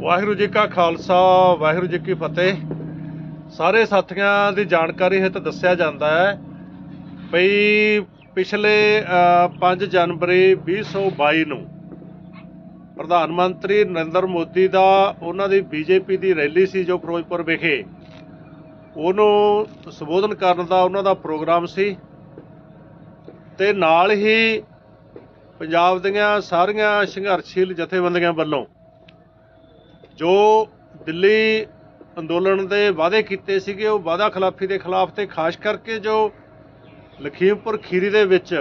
ਵਾਹਿਗੁਰੂ ਜੀ ਕਾ ਖਾਲਸਾ ਵਾਹਿਗੁਰੂ ਜੀ ਕੀ ਫਤਿਹ। ਸਾਰੇ ਸਾਥੀਆਂ ਦੀ ਜਾਣਕਾਰੀ ਹਿੱਤ ਦੱਸਿਆ ਜਾਂਦਾ ਹੈ ਭਈ ਪਿਛਲੇ ਅ, 5 ਜਨਵਰੀ 2022 ਨੂੰ ਪ੍ਰਧਾਨ ਮੰਤਰੀ ਨਰਿੰਦਰ ਮੋਦੀ ਦਾ ਉਹਨਾਂ ਦੀ ਬੀਜੇਪੀ ਦੀ ਰੈਲੀ ਸੀ ਜੋ ਫਿਰੋਜ਼ਪੁਰ ਵਿਖੇ। ਉਹਨੂੰ ਸੰਬੋਧਨ ਕਰਨ ਦਾ ਉਹਨਾਂ ਦਾ ਪ੍ਰੋਗਰਾਮ ਸੀ ਤੇ ਨਾਲ ਹੀ ਪੰਜਾਬ ਦੀਆਂ ਸਾਰੀਆਂ ਸੰਘਰਸ਼ੀਲ ਜਥੇਬੰਦੀਆਂ ਵੱਲੋਂ ਜੋ ਦਿੱਲੀ ਅੰਦੋਲਨ ਦੇ ਵਾਅਦੇ ਕੀਤੇ ਸੀਗੇ, ਉਹ ਵਾਅਦਾ ਖਿਲਾਫੀ ਦੇ ਖਿਲਾਫ ਤੇ ਖਾਸ ਕਰਕੇ ਜੋ ਲਖੀਮਪੁਰ ਖੀਰੀ ਦੇ ਵਿੱਚ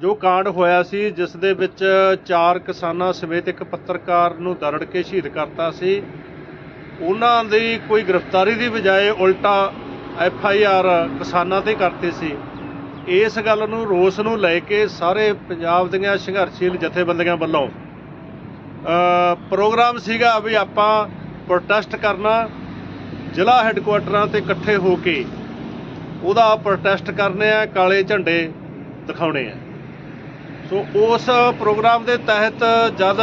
ਜੋ ਕਾਂਡ ਹੋਇਆ ਸੀ, ਜਿਸ ਦੇ ਵਿੱਚ ਚਾਰ ਕਿਸਾਨਾਂ ਸਮੇਤ ਇੱਕ ਪੱਤਰਕਾਰ ਨੂੰ ਦਰੜ ਕੇ ਸ਼ਹੀਦ ਕਰਤਾ ਸੀ। ਉਹਨਾਂ ਦੀ ਕੋਈ ਗ੍ਰਿਫਤਾਰੀ ਦੀ ਬਜਾਏ ਉਲਟਾ ਐਫ ਆਈ ਆਰ ਕਿਸਾਨਾਂ ਤੇ ਕਰਤੀ ਸੀ। ਇਸ ਗੱਲ ਨੂੰ, ਰੋਸ ਨੂੰ ਲੈ ਕੇ ਸਾਰੇ ਪੰਜਾਬ ਦੀਆਂ ਸੰਘਰਸ਼ੀਲ ਜਥੇਬੰਦੀਆਂ ਵੱਲੋਂ ਪ੍ਰੋਗਰਾਮ ਸੀਗਾ ਵੀ ਆਪਾਂ ਪ੍ਰੋਟੈਸਟ ਕਰਨਾ, ਜ਼ਿਲ੍ਹਾ ਹੈੱਡਕੁਆਟਰਾਂ ਤੇ ਇਕੱਠੇ ਹੋ ਕੇ ਉਹਦਾ ਪ੍ਰੋਟੈਸਟ ਕਰਨੇ ਆ, ਕਾਲੇ ਝੰਡੇ ਦਿਖਾਉਣੇ ਆ। ਸੋ ਉਸ ਪ੍ਰੋਗਰਾਮ ਦੇ ਤਹਿਤ ਜਦ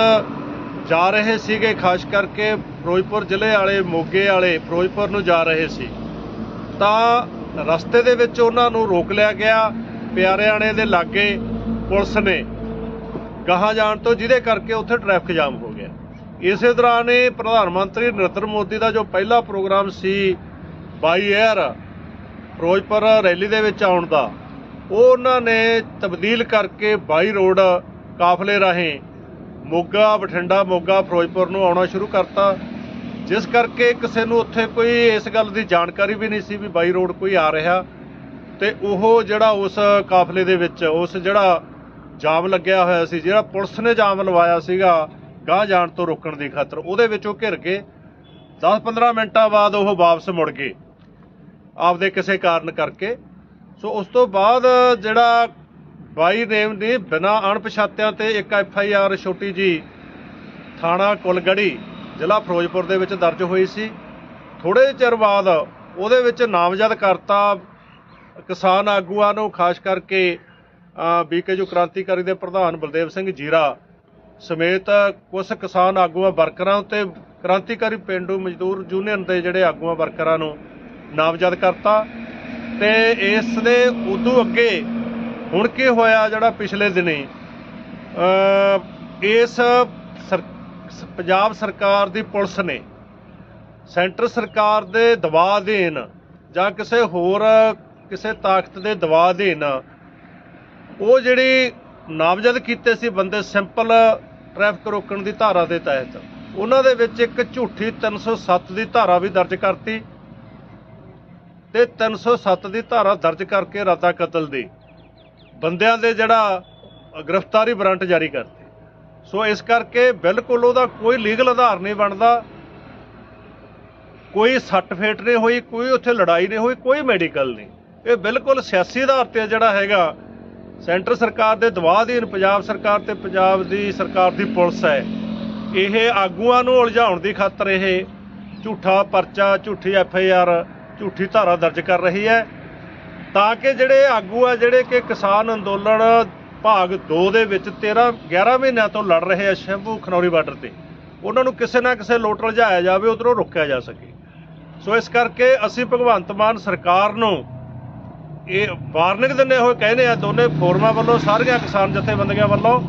ਜਾ ਰਹੇ ਸੀਗੇ, ਖਾਸ ਕਰਕੇ ਫਿਰੋਜ਼ਪੁਰ ਜ਼ਿਲ੍ਹੇ ਵਾਲੇ, ਮੋਗੇ ਵਾਲੇ, ਫਿਰੋਜ਼ਪੁਰ ਨੂੰ ਜਾ ਰਹੇ ਸੀ, ਤਾਂ ਰਸਤੇ ਦੇ ਵਿੱਚ ਉਹਨਾਂ ਨੂੰ ਰੋਕ ਲਿਆ ਗਿਆ। ਪਿਆਰਿਆਣੇ ਦੇ ਲਾਗੇ ਪੁਲਿਸ ਨੇ ਗਾਹਾਂ ਜਾਣ ਤੋਂ ਜਿਹਦੇ ਕਰਕੇ ਉੱਥੇ ਟ੍ਰੈਫਿਕ ਜਾਮ ਹੋ ਗਿਆ। ਇਸੇ ਦੌਰਾਨ ਇਹ ਪ੍ਰਧਾਨ ਮੰਤਰੀ ਨਰਿੰਦਰ ਮੋਦੀ ਦਾ ਜੋ ਪਹਿਲਾ ਪ੍ਰੋਗਰਾਮ ਸੀ ਬਾਈ 에ਅਰ ਫਿਰੋਜ਼ਪੁਰ ਰੈਲੀ ਦੇ ਵਿੱਚ ਆਉਣ ਦਾ ਉਹ ਉਹਨਾਂ ਨੇ ਤਬਦੀਲ ਕਰਕੇ ਬਾਈ ਰੋਡ ਕਾਫਲੇ ਰਾਹੀਂ ਮੋਗਾ, ਬਠਿੰਡਾ, ਮੋਗਾ, ਫਿਰੋਜ਼ਪੁਰ ਨੂੰ ਆਉਣਾ ਸ਼ੁਰੂ ਕਰਤਾ। ਜਿਸ ਕਰਕੇ ਕਿਸੇ ਨੂੰ ਉੱਥੇ ਕੋਈ ਇਸ ਗੱਲ ਦੀ ਜਾਣਕਾਰੀ ਵੀ ਨਹੀਂ ਸੀ ਵੀ ਬਾਈ ਰੋਡ ਕੋਈ ਆ ਰਿਹਾ ਤੇ ਉਹ ਜਿਹੜਾ ਉਸ ਕਾਫਲੇ ਦੇ ਵਿੱਚ, ਉਸ ਜਿਹੜਾ ਜਾਮ ਲੱਗਿਆ ਹੋਇਆ ਸੀ, ਜਿਹੜਾ ਪੁਲਿਸ ਨੇ ਜਾਮ ਲਵਾਇਆ ਸੀਗਾ, ਗਾਂਹ ਜਾਣ ਤੋਂ ਰੋਕਣ ਦੀ ਖਾਤਰ। ਉਹਦੇ ਵਿੱਚ ਉਹ ਘਿਰ ਕੇ 10-15 ਮਿੰਟਾਂ ਬਾਅਦ ਉਹ ਵਾਪਸ ਮੁੜ ਗਏ, ਆਪਦੇ ਕਿਸੇ ਕਾਰਨ ਕਰਕੇ। ਸੋ ਉਸ ਤੋਂ ਬਾਅਦ ਜਿਹੜਾ ਬਾਈ ਨੇਮ ਨੇ ਬਿਨਾਂ ਅਣਪਛਾਤਿਆਂ ਤੇ ਇੱਕ ਐਫ ਆਈ ਆਰ ਛੋਟੀ ਜੀ ਥਾਣਾ ਕੁਲਗੜੀ, ਜ਼ਿਲ੍ਹਾ ਫਿਰੋਜ਼ਪੁਰ ਦੇ ਵਿੱਚ ਦਰਜ ਹੋਈ ਸੀ। ਥੋੜੇ ਚਿਰ ਬਾਅਦ ਉਹਦੇ ਵਿੱਚ ਨਾਮਜ਼ਦ ਕਰਤਾ ਕਿਸਾਨ ਆਗੂਆਂ ਨੂੰ, ਖਾਸ ਕਰਕੇ ਬੀਕੇ ਜੋ ਕ੍ਰਾਂਤੀਕਾਰੀ ਦੇ ਪ੍ਰਧਾਨ ਬਲਦੇਵ ਸਿੰਘ ਜੀਰਾ ਸਮੇਤ ਕੁਝ ਕਿਸਾਨ ਆਗੂਆਂ ਵਰਕਰਾਂ ਉੱਤੇ ਕ੍ਰਾਂਤੀਕਾਰੀ ਪਿੰਡੂ ਮਜ਼ਦੂਰ ਯੂਨੀਅਨ ਦੇ ਜਿਹੜੇ ਆਗੂਆਂ ਵਰਕਰਾਂ ਨੂੰ ਨਾਮਜ਼ਦ ਕਰਤਾ ਤੇ ਇਸ ਦੇ ਉਦੋਂ ਅੱਗੇ ਹੁਣ ਕੀ ਹੋਇਆ ਜਿਹੜਾ ਪਿਛਲੇ ਦਿਨੀ ਇਸ ਸਰ- ਪੰਜਾਬ ਸਰਕਾਰ ਦੀ ਪੁਲਿਸ ਨੇ ਸੈਂਟਰ ਸਰਕਾਰ ਦੇ ਦਬਾਅ ਅਧੀਨ ਜਾਂ ਕਿਸੇ ਹੋਰ ਕਿਸੇ ਤਾਕਤ ਦੇ ਦਬਾਅ ਅਧੀਨ ਉਹ ਜਿਹੜੀ ਨਾਮਜ਼ਦ ਕੀਤੇ ਸੀ ਬੰਦੇ ਸਿੰਪਲ ਟ੍ਰੈਫਿਕ ਰੋਕਣ ਦੀ ਧਾਰਾ ਦੇ ਤਹਿਤ, ਉਹਨਾਂ ਦੇ ਵਿੱਚ ਇੱਕ ਝੂਠੀ 307 ਦੀ ਧਾਰਾ ਵੀ ਦਰਜ ਕਰਤੀ ਤੇ 307 ਦੀ ਧਾਰਾ ਦਰਜ ਕਰਕੇ ਰਾਤਾ ਕਤਲ ਦੀ। ਬੰਦਿਆਂ ਦੇ ਜਿਹੜਾ ਗ੍ਰਿਫਤਾਰੀ ਵਾਰੰਟ ਜਾਰੀ ਕਰਤੇ। ਸੋ ਇਸ ਕਰਕੇ ਬਿਲਕੁਲ ਉਹਦਾ ਕੋਈ ਲੀਗਲ ਆਧਾਰ ਨਹੀਂ ਬਣਦਾ, ਕੋਈ ਸੱਟ ਫੇਟ ਨਹੀਂ ਹੋਈ, ਕੋਈ ਉੱਥੇ ਲੜਾਈ ਨਹੀਂ ਹੋਈ, ਕੋਈ ਮੈਡੀਕਲ ਨਹੀਂ। ਇਹ ਬਿਲਕੁਲ ਸਿਆਸੀ ਆਧਾਰ ਤੇ ਜਿਹੜਾ ਹੈਗਾ ਸੈਂਟਰ ਸਰਕਾਰ ਦੇ ਦਬਾਅ ਅਧੀਨ ਪੰਜਾਬ ਸਰਕਾਰ ਤੇ ਪੰਜਾਬ ਦੀ ਸਰਕਾਰ ਦੀ ਪੁਲਿਸ ਹੈ। ਇਹ ਆਗੂਆਂ ਨੂੰ ਉਲਝਾਉਣ ਦੀ ਖਾਤਰ ਇਹ ਝੂਠਾ ਪਰਚਾ, ਝੂਠੀ ਐਫ ਆਈ ਆਰ, ਝੂਠੀ ਧਾਰਾ ਦਰਜ ਕਰ ਰਹੀ ਹੈ ਤਾਂ ਕਿ ਜਿਹੜੇ ਆਗੂ ਆ, ਜਿਹੜੇ ਕਿ ਕਿਸਾਨ ਅੰਦੋਲਨ ਭਾਗ 2 ਦੇ ਵਿੱਚ 13 11 ਮਹੀਨਿਆਂ ਤੋਂ ਲੜ ਰਹੇ ਆ ਸ਼ੰਭੂ ਖਨੌਰੀ ਬਾਰਡਰ ਤੇ, ਉਹਨਾਂ ਨੂੰ ਕਿਸੇ ਨਾ ਕਿਸੇ ਲੋਟ ਲਜਾਇਆ ਜਾਵੇ, ਉਧਰੋਂ ਰੋਕਿਆ ਜਾ ਸਕੇ। ਸੋ ਇਸ ਕਰਕੇ ਅਸੀਂ ਭਗਵੰਤ ਮਾਨ ਸਰਕਾਰ ਨੂੰ ਇਹ ਵਾਰਨਿੰਗ ਦਿੰਦੇ ਹੋਏ ਕਹਿੰਦੇ ਆ ਦੋਨੇ ਫੋਰਮਾਂ ਵੱਲੋਂ, ਸਾਰੀਆਂ ਕਿਸਾਨ ਜਥੇਬੰਦੀਆਂ ਵੱਲੋਂ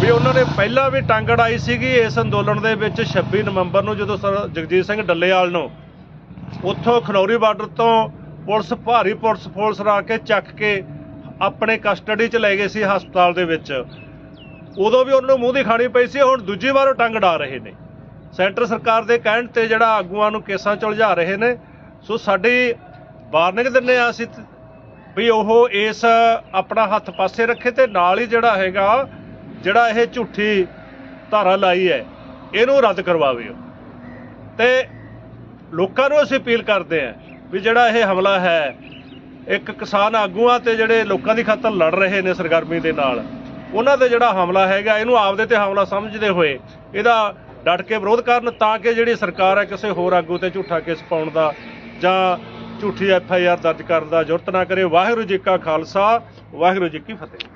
ਵੀ ਉਹਨਾਂ ਨੇ ਪਹਿਲਾਂ ਵੀ ਟੰਗ ਅੜਾਈ ਸੀਗੀ ਇਸ ਅੰਦੋਲਨ ਦੇ ਵਿੱਚ 26 ਨਵੰਬਰ ਨੂੰ, ਜਦੋਂ ਸਰ ਜਗਜੀਤ ਸਿੰਘ ਡੱਲੇਵਾਲ ਨੂੰ ਉੱਥੋਂ ਖਨੌਰੀ ਬਾਰਡਰ ਤੋਂ ਪੁਲਿਸ, ਭਾਰੀ ਪੁਲਿਸ ਫੋਰਸ ਰਾ ਕੇ ਚੱਕ ਕੇ ਆਪਣੇ ਕਸਟਡੀ 'ਚ ਲੈ ਗਏ ਸੀ ਹਸਪਤਾਲ ਦੇ ਵਿੱਚ। ਉਦੋਂ ਵੀ ਉਹਨੂੰ ਮੂੰਹ ਦੀ ਖਾਣੀ ਪਈ ਸੀ, ਹੁਣ ਦੂਜੀ ਵਾਰ ਉਹ ਟੰਗ ਡਾ ਰਹੇ ਨੇ। ਸੈਂਟਰ ਸਰਕਾਰ ਦੇ ਕਹਿਣ ਤੇ ਜਿਹੜਾ ਆਗੂਆਂ ਨੂੰ ਕੇਸਾਂ 'ਚ ਉਲਝਾ ਰਹੇ ਨੇ। ਸੋ ਸਾਡੀ ਵਾਰਨਿੰਗ ਦਿੰਨੇ ਆ ਅਸੀਂ ਵੀ ਉਹ ਇਸ ਆਪਣਾ ਹੱਥ ਪਾਸੇ ਰੱਖੇ ਤੇ ਨਾਲ ਹੀ ਜਿਹੜਾ ਹੈਗਾ, ਜਿਹੜਾ ਇਹ ਝੂਠੀ ਧਾਰਾ ਲਾਈ ਹੈ, ਇਹਨੂੰ ਰੱਦ ਕਰਵਾਵੇ ਉਹ। ਤੇ ਲੋਕਾਂ ਨੂੰ ਅਸੀਂ ਅਪੀਲ ਕਰਦੇ ਆਂ ਵੀ ਜਿਹੜਾ ਇਹ ਹਮਲਾ ਹੈ, ਇੱਕ ਕਿਸਾਨ ਆਗੂਆਂ ਤੇ ਜਿਹੜੇ ਲੋਕਾਂ ਦੀ ਖਾਤਰ ਲੜ ਰਹੇ ਨੇ ਸਰਗਰਮੀ ਦੇ ਨਾਲ, ਉਹਨਾਂ ਤੇ ਜਿਹੜਾ ਹਮਲਾ ਹੈਗਾ, ਇਹਨੂੰ ਆਪਦੇ ਤੇ ਹਮਲਾ ਸਮਝਦੇ ਹੋਏ ਇਹਦਾ ਡਟ ਕੇ ਵਿਰੋਧ ਕਰਨ ਤਾਂ ਕਿ ਜਿਹੜੀ ਸਰਕਾਰ ਹੈ ਕਿਸੇ ਹੋਰ ਆਗੂ ਤੇ ਝੂਠਾ ਕੇਸ ਪਾਉਣ ਦਾ ਜਾਂ ਝੂਠੀ ਐਫ ਆਈ ਆਰ ਦਰਜ ਕਰਨ ਦਾ ਜ਼ਰੂਰਤ ਨਾ ਕਰੇ। ਵਾਹਿਗੁਰੂ ਜੀ ਕਾ ਖਾਲਸਾ, ਵਾਹਿਗੁਰੂ ਜੀ ਕੀ ਫਤਿਹ।